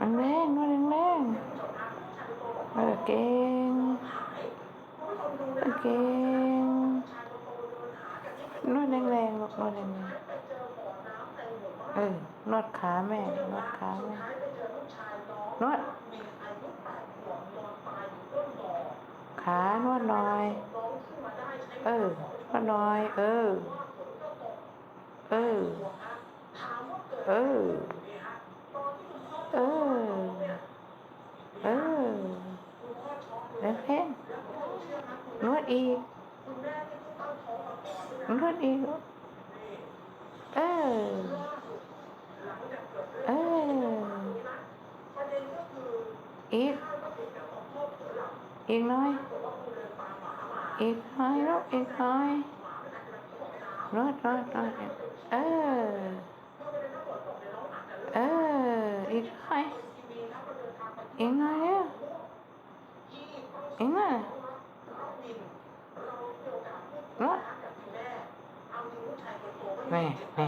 แรงแรงนวดแรงแรงเออเก่งเก่งนวดแรงแรงนวดแรงแรงเออนวดขาแม่นวดขาแม่นวดขานวดหน่อย เออนวดหน่อย เออ เออ เออ เล่นเพลงนวดอีกนวดอีกเออเอออีกอีกน่อยอีกน่อยลูกอีกน่อยนวดนวดนวดเออเอออีกน่อยอีกหน่อยเร็วอีกหน่อย นวดแม่แม่